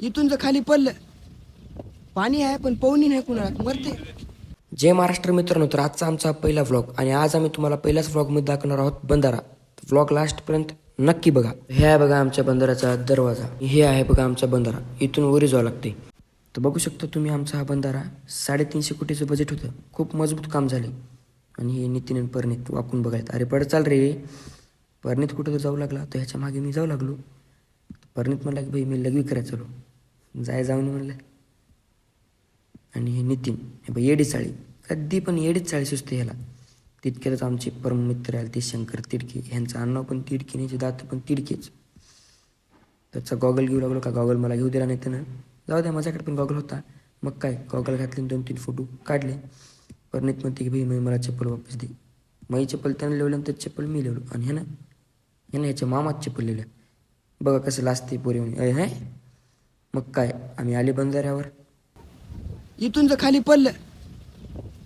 इथून जर खाली पडलं पाणी आहे पण पवनी नाही कुणाला मरते. जय महाराष्ट्र मित्रांनो तर आजचा आमचा पहिला व्लॉग आणि आज आम्ही तुम्हाला पहिल्याच व्लॉगमध्ये दाखवणार आहोत बंधारा. व्लॉग लास्टपर्यंत नक्की बघा. हे आहे बघा आमच्या बंधाराचा दरवाजा. हे आहे बघा आमचा बंधारा. इथून वरी जावं लागते. तर बघू शकता तुम्ही आमचा हा बंधारा. साडेतीनशे कोटीचं बजेट होतं. खूप मजबूत काम झाले. आणि हे नितीन आणि परनीत वाकून बघायत. अरे पड चाल रे. परनीत कुठं तर जाऊ लागला. तर ह्याच्या मागे मी जाऊ लागलो. परनीत म्हणला की भाई मी लघवी करायचं चालू जाय जाऊन म्हणलं. आणि हे नितीन हे बघ येडी चाळी कधी पण येडीच चाळी सुचते ह्याला. तितक्यातच आमचे परम मित्र आले ते शंकर तिडके ह्यांचं अण्णव पण तिडके ह्याचे दात पण तिडकेच. त्याचा गॉगल घेऊ लागलो का? गॉगल मला घेऊ दिला नाही त्यानं. जाऊ द्या माझ्याकडे पण गॉगल होता. मग काय? गॉगल घातले दोन तीन फोटो काढले. परनीत म्हणते की भाई मी मला चप्पल वापस दे. माझी चप्पल त्यानं लिवलं आणि चप्पल मी लिवलो. आणि ह्यानं ह्यानं ह्याच्या मामात चप्पल लिहिलं बघा कसं लाजते पोरी म्हणे. अय हाय. मग काय? आम्ही आले बंधाऱ्यावर इथून जर खाली पडलं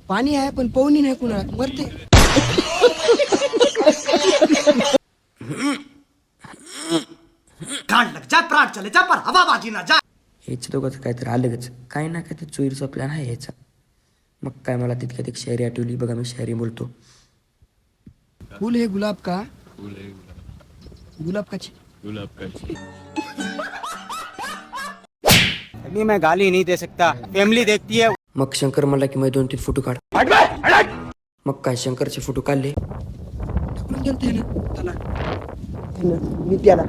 पाणी आहे पण पवनी नाही कुणाला मरते. गांड लग जाए प्राण चले जा पर ना जाए ह्याच्या दोघांचं काहीतरी आलंच काही ना काहीतरी चोरीचा प्लॅन आहे ह्याचा मग काय मला तितक्यात एक शायरी आठवली बघा मी शायरी बोलतो. फूल है गुलाब का? गुलाब का अभी मैं गाली नहीं दे सकता। फैमिली देखती है। मग शंकर म्हणला की मग दोन तीन फोटो काढ. मग काय शंकरचे फोटो काढले? मी त्याला.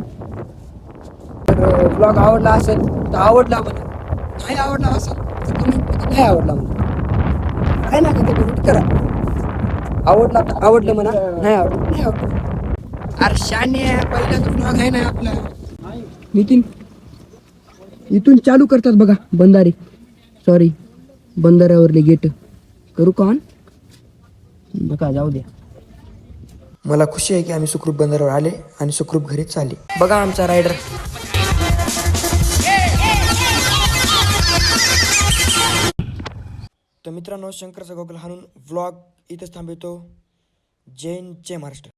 तर ब्लॉग आवडला असेल तर आवडला म्हणा नाही आवडला असेल तर कमेंट नाही आवडला म्हणा काय ना काय कमेंट करा. आवडला तर आवडलं म्हणा नाही आवडलं नाही आवडलं. अरे शाने पहिला ब्लॉग आहे ना आपला. नितीन इथून चालू करतात बघा बंधारे. सॉरी बंधाऱ्यावरले गेट करू कॉन बघा जाऊ द्या. मला खुशी आहे की आम्ही सुखरूप बंदरावर आले आणि सुखरूप घरी चालले. बघा आमचा रायडर तर मित्रांनो शंकरचा गोगल हाणून व्लॉग इथंच थांबवतो. जैन जय महाराष्ट्र.